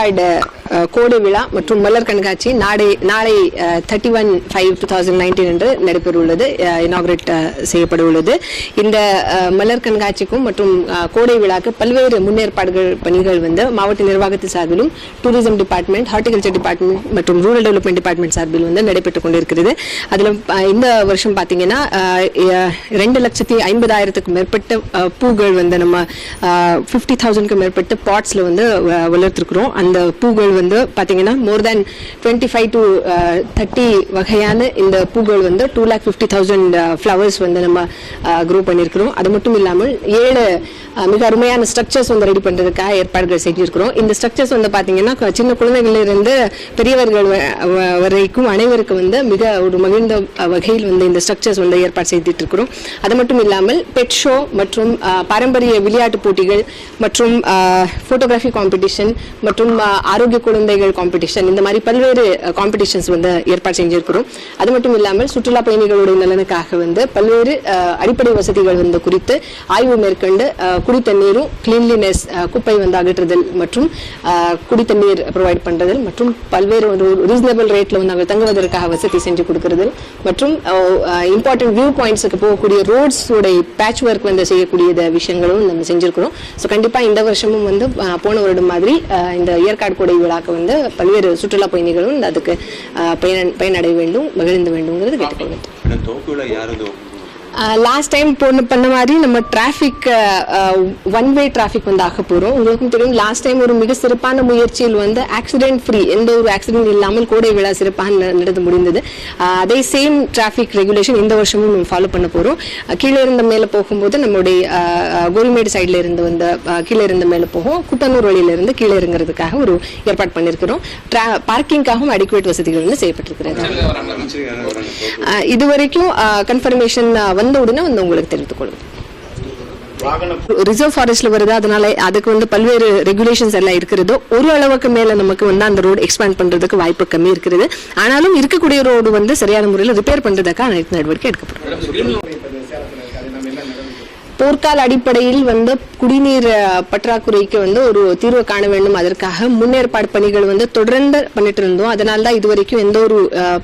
ஏற்காடு, அஹ், கோடை விழா மற்றும் மலர் கண்காட்சி நாளை நாளை thirty one five two thousand nineteen என்று நடைபெற உள்ளது இனாகிரேட் செய்யப்பட உள்ளது இந்த மலர் கண்காட்சிக்கும் மற்றும் கோடை விழாக்கு பல்வேறு முன்னேற்பாடுகள் பணிகள் வந்து மாவட்ட நிர்வாகத்தின் சார்பிலும் டூரிசம் டிபார்ட்மெண்ட் ஹார்டிகல்ச்சர் டிபார்ட்மெண்ட் மற்றும் ரூரல் டெவலப்மெண்ட் டிபார்ட்மெண்ட் சார்பில் வந்து நடைபெற்றுக் கொண்டிருக்கிறது. அதில் இந்த வருஷம் பார்த்தீங்கன்னா ரெண்டு லட்சத்தி ஐம்பதாயிரத்துக்கும் மேற்பட்ட பூக்கள் வந்து நம்ம ஃபிஃப்டி தௌசண்ட்க்கு மேற்பட்ட பாட்ஸில் வந்து வ- அந்த பூக்கள் வந்து பார்த்தீங்கன்னா more than twenty five to thirty வகையான இந்த பூக்கள் வந்து two lakh fifty thousand flowers வந்து நம்ம uh, க்ரோ பண்ணியிருக்கிறோம். அது மட்டும் இல்லாமல் ஏழு uh, மிக அருமையான ஸ்ட்ரக்சர்ஸ் வந்து ரெடி பண்ணுறதுக்காக ஏற்பாடுகள் செஞ்சிருக்கிறோம். இந்த ஸ்ட்ரக்சர்ஸ் வந்து பார்த்தீங்கன்னா சின்ன குழந்தைகளிலிருந்து பெரியவர்கள் வரைக்கும் அனைவருக்கும் வந்து மிக ஒரு மகிழ்ந்த uh, வகையில் வந்து இந்த ஸ்ட்ரக்சர்ஸ் வந்து ஏற்பாடு செய்துட்டு இருக்கிறோம் அது மட்டும் இல்லாமல் பெட் ஷோ மற்றும் பாரம்பரிய விளையாட்டு போட்டிகள் மற்றும் ஃபோட்டோகிராஃபி காம்படிஷன் மற்றும் ஆரோக்கிய குழந்தைகள் காம்படிஷன் இந்த மாதிரி பல்வேறு காம்படிஷன்ஸ் வந்து ஏற்பாடு செஞ்சிருக்கிறோம். அது மட்டும் இல்லாமல் சுற்றுலா பயணிகளுடைய நலனுக்காக வந்து பல்வேறு அடிப்படை வசதிகள் வந்து குறித்து ஆய்வு மேற்கொண்டு குடித்தண்ணீரும் கிளீன்லினஸ் குப்பை வந்து அகற்றுதல் மற்றும் குடித்தண்ணீர் ப்ரொவைட் பண்றதல் மற்றும் பல்வேறு ஒரு ரீசனபிள் ரேட்ல வந்து அவங்க தங்குவதற்காக வசதி செஞ்சு கொடுக்கறது மற்றும் இம்பார்ட்டன்ட் வியூ பாயிண்ட்ஸுக்கு போகக்கூடிய ரோட்ஸ் உடைய பேட்ச் ஒர்க் வந்து செய்யக்கூடிய விஷயங்களும் நம்ம செஞ்சிருக்கிறோம். ஸோ கண்டிப்பா இந்த வருஷமும் வந்து போன வருடம் மாதிரி இந்த ஏற்காடு கொடை பார்க்க வந்து பல்வேறு சுற்றுலா பயணிகளும் அதுக்கு பயன் பயனடைய வேண்டும் மகிழ்ந்து வேண்டும்ங்கிறது கேட்டுக்கொள்கிறேன். லாஸ்ட் டைம் போன பண்ண மாதிரி நம்ம டிராஃபிக் ஒன் வே டிராஃபிக் வந்து ஆக போறோம். உங்களுக்கும் தெரியும் லாஸ்ட் டைம் ஒரு மிக சிறப்பான முயற்சியில் வந்து ஆக்சிடென்ட் ஃப்ரீ எந்த ஒரு ஆக்சிடென்ட் இல்லாமல் கோடை விழா சிறப்பாக நடந்து முடிந்தது. அதே சேம் டிராஃபிக் ரெகுலேஷன் இந்த வருஷமும் நம்ம ஃபாலோ பண்ண போறோம். அஹ், கீழே இருந்த மேலே போகும்போது நம்மளுடைய கோரிமேடு சைடில் இருந்து வந்த கீழே இருந்த மேலே போகும். குட்டனூர் வழியில இருந்து கீழே இறங்குறதுக்காக ஒரு ஏற்பாடு பண்ணியிருக்கிறோம் பார்க்கிங்காகவும் அடிக்குவேட் வசதிகள் வந்து செய்யப்பட்டிருக்கிறது. அமைச்சர் வராங்க? தோப்பு அஹ் இது வரைக்கும் கன்ஃபர்மேஷன் வந்த உடனே வந்து உங்களுக்கு தெரிவித்துக் கொள்ளுங்க ரிசர்வ் ஃபாரஸ்ட்ல வருது அதனால அதுக்கு வந்து பல்வேறு ரெகுலேஷன்ஸ் எல்லாம் இருக்கிறது. ஒரு அளவுக்கு மேல நமக்கு வந்து அந்த ரோடு எக்ஸ்பேண்ட் பண்றதுக்கு வாய்ப்பு கம்மி இருக்கிறது. ஆனாலும் இருக்கக்கூடிய ரோடு வந்து சரியான முறையில் ரிப்பேர் பண்றதுக்காக அனைத்து நடவடிக்கை எடுக்கப்படும் போர்க்கால அடிப்படையில் வந்து குடிநீர் பற்றாக்குறைக்கு வந்து ஒரு தீர்வு காண வேண்டும். அதற்காக முன்னேற்பாடு பணிகள் வந்து தொடர்ந்து பண்ணிட்டு இருந்தோம். அதனால தான் இதுவரைக்கும் எந்த ஒரு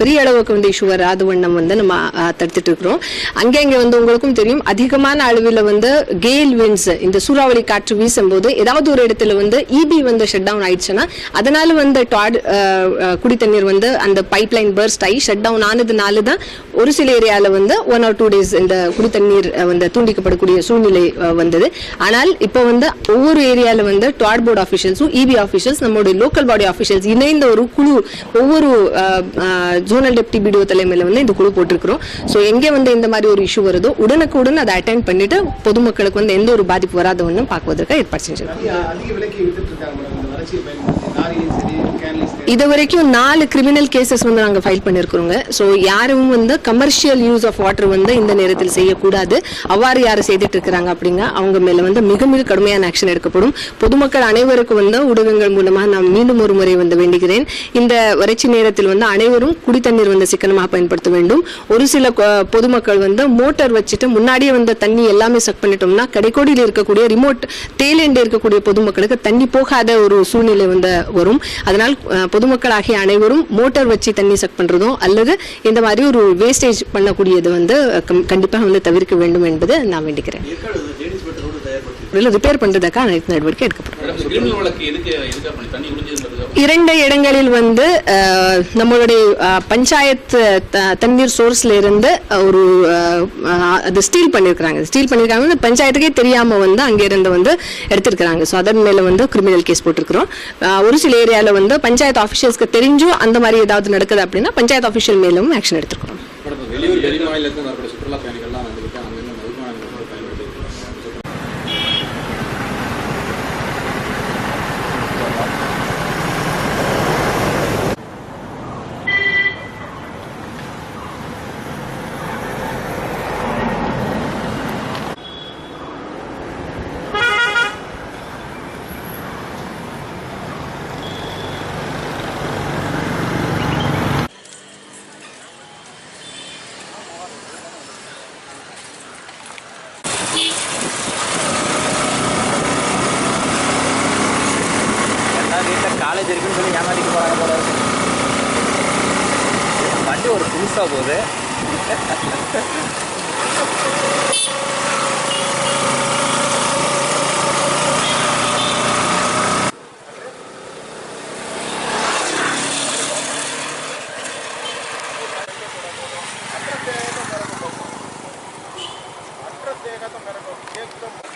பெரிய அளவுக்கு வந்து இஷ்யூ வராது வண்ணம் வந்து நம்ம தடுத்துட்டு இருக்கிறோம். அங்கே இங்கே வந்து உங்களுக்கும் தெரியும் அதிகமான அளவில் வந்து கேல் வின்ஸ் இந்த சூறாவளி காற்று வீசும்போது ஏதாவது ஒரு இடத்துல வந்து இபி வந்து ஷட் டவுன் ஆயிடுச்சுன்னா அதனால வந்து டாட் குடித்தண்ணீர் வந்து அந்த பைப் லைன் பர்ஸ்ட் ஆகி ஷட் டவுன் ஆனதுனால தான் ஒரு சில ஏரியால வந்து ஒன் ஆர் டூ டேஸ் இந்த குடித்தண்ணீர் தண்ணீர் வந்து துண்டிக்கப்படக்கூடிய சூழ்நிலை வந்தது. ஆனால் இப்போ வந்து ஒவ்வொரு ஏரியாவில் வந்து டாட் போர்டு ஆஃபீஷியல்ஸும் இபி ஆஃபீஷியல்ஸ் நம்மளுடைய லோக்கல் பாடி ஆஃபீஷியல்ஸ் இணைந்த ஒரு குழு ஒவ்வொரு ஜோனல் டெப்டி பிடிஓ தலைமையில வந்து இந்த குழு போட்டிருக்கிறோம். ஸோ எங்கே வந்து இந்த மாதிரி ஒரு இஷ்யூ வருதோ உடனுக்குடன் அதை அட்டென்ட் பண்ணிட்டு பொதுமக்களுக்கு வந்து எந்த ஒரு பாதிப்பு வராத ஒன்றும் பார்க்குவதற்கு ஏற்பாடு செஞ்சிருக்கோம். இது வரைக்கும் நாலு கிரிமினல் கேசஸ் வந்து நாங்கள் ஃபைல் பண்ணியிருக்கிறோங்க ஸோ யாரும் வந்து கமர்ஷியல் யூஸ் ஆஃப் வாட்டர் வந்து இந்த நேரத்தில் செய்யக்கூடாது. அவ்வாறு யார் செய்துட்டு இருக்கிறாங்க அப்படிங்க அவங்க மேலே வந்து மிக மிக கடுமையான ஆக்ஷன் எடுக்கப்படும். பொதுமக்கள் அனைவருக்கும் வந்து ஊடகங்கள் மூலமாக நான் மீண்டும் ஒரு முறை வந்து வேண்டுகிறேன். இந்த வறட்சி நேரத்தில் வந்து அனைவரும் குடித்தண்ணீர் வந்து சிக்கனமாக பயன்படுத்த வேண்டும். ஒரு சில பொதுமக்கள் வந்து மோட்டார் வச்சுட்டு முன்னாடியே வந்து தண்ணி எல்லாமே செக் பண்ணிட்டோம்னா கடைக்கோடியில் இருக்கக்கூடிய ரிமோட் தேலேண்டு இருக்கக்கூடிய பொதுமக்களுக்கு தண்ணி போகாத ஒரு சூழ்நிலை வந்து வரும். அதனால் பொதுமக்கள் ஆகிய அனைவரும் மோட்டார் வச்சு தண்ணி சக் பண்றதும் அல்லது இந்த மாதிரி ஒரு வேஸ்டேஜ் பண்ணக்கூடியது வந்து கண்டிப்பாக வந்து தவிர்க்க வேண்டும் என்பது நான் வேண்டிக்கிறேன். ரிப்பேர் பண்றதுக்காக அனைத்து நடவடிக்கை எடுக்கப்படும். இரண்டு இடங்களில் வந்து நம்மளுடைய பஞ்சாயத்து தண்ணீர் சோர்ஸ்ல இருந்து ஒரு அது ஸ்டீல் பண்ணிருக்காங்க ஸ்டீல் பண்ணிருக்காங்க பஞ்சாயத்துக்கே தெரியாம வந்து அங்க இருந்து வந்து எடுத்திருக்கிறாங்க. ஸோ அதன் மேல வந்து கிரிமினல் கேஸ் போட்டிருக்கிறோம். ஒரு சில ஏரியால வந்து பஞ்சாயத்து ஆஃபீஷியல்ஸ்க்கு தெரிஞ்சும் அந்த மாதிரி ஏதாவது நடக்குது அப்படின்னா பஞ்சாயத்து ஆஃபீஷியல் மேலும் ஆக்ஷன் எடுத்துருக்கோம் வெளியூர் வெளி மாநிலத்தில் எல்லா வீட்டில் காலேஜ் இருக்குன்னு சொல்லி ஏமாதிக்க போகிறாங்க போல வண்டி ஒரு புதுசாக போகுது. அந்த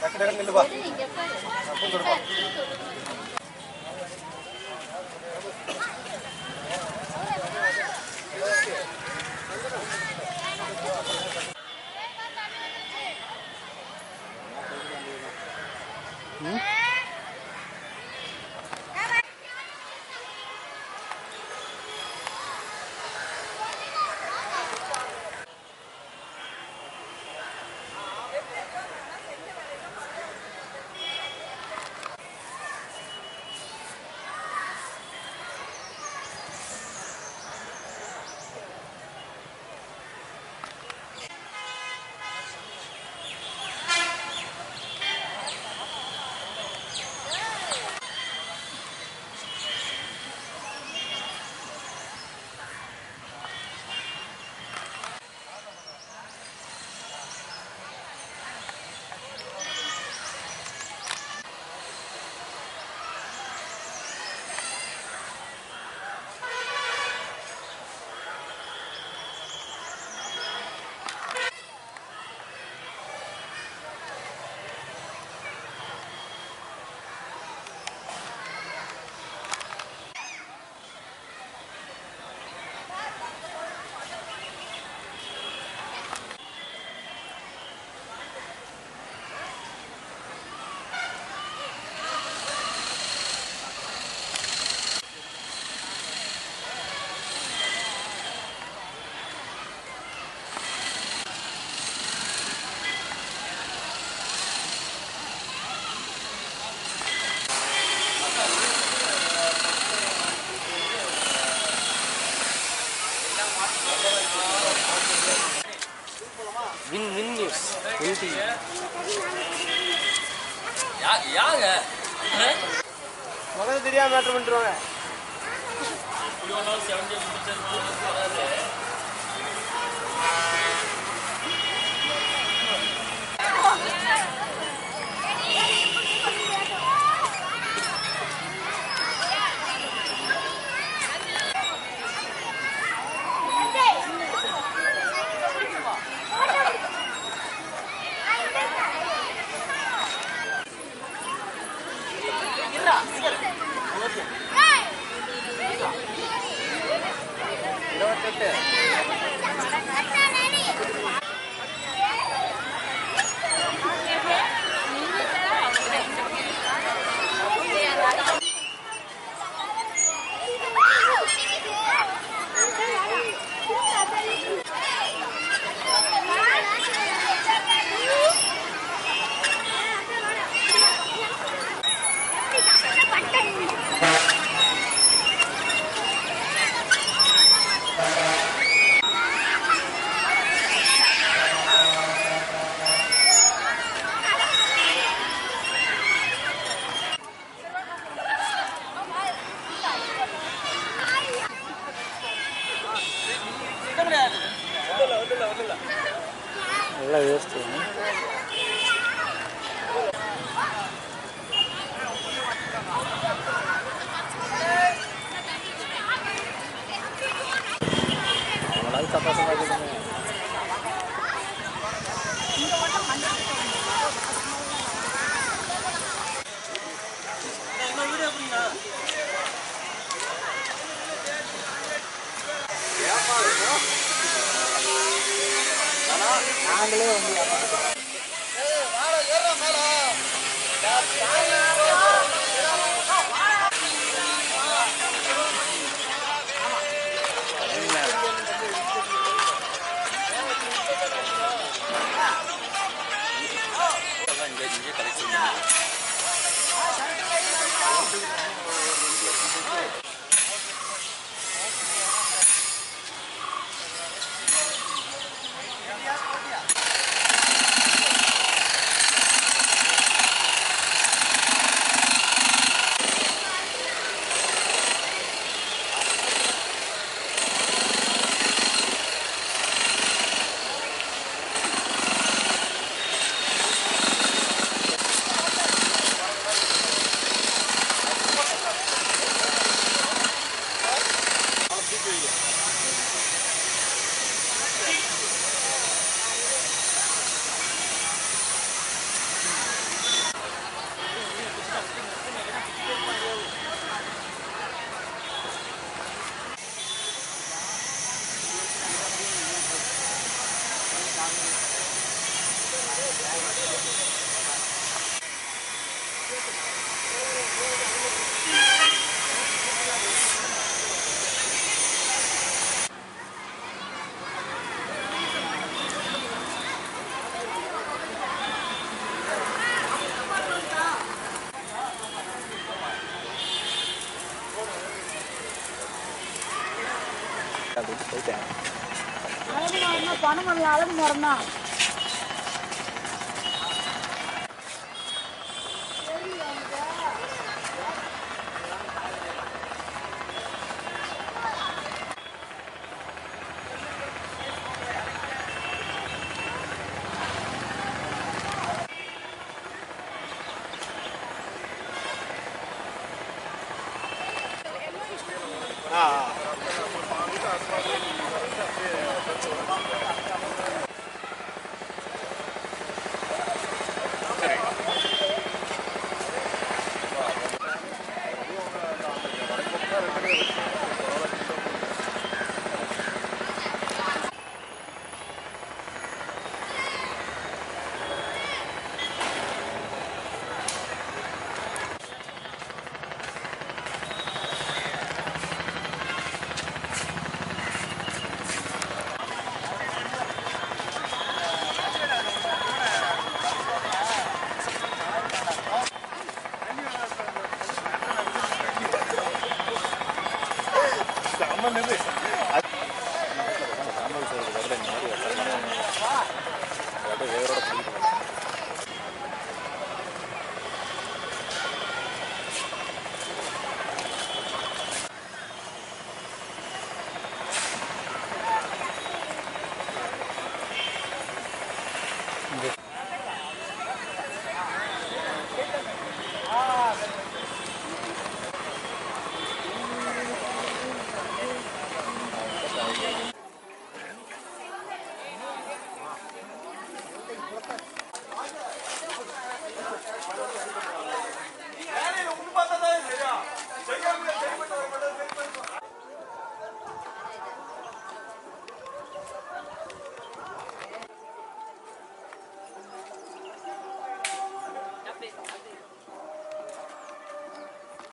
டக்கு டக்கு நில்லுப்பா Win Win News Win TV முதல்ல தெரியாம மேட்ரு பண்ணிட்டுருவாங்க நல்லா வேஸ்ட்டு அவ்வளோ சப்பாசமாக இருக்குதுங்க நாங்களே வந்து ஏமாந்துட்டோம். அப்படின்னு பணம் இல்லை அழகு மரம் தான் never.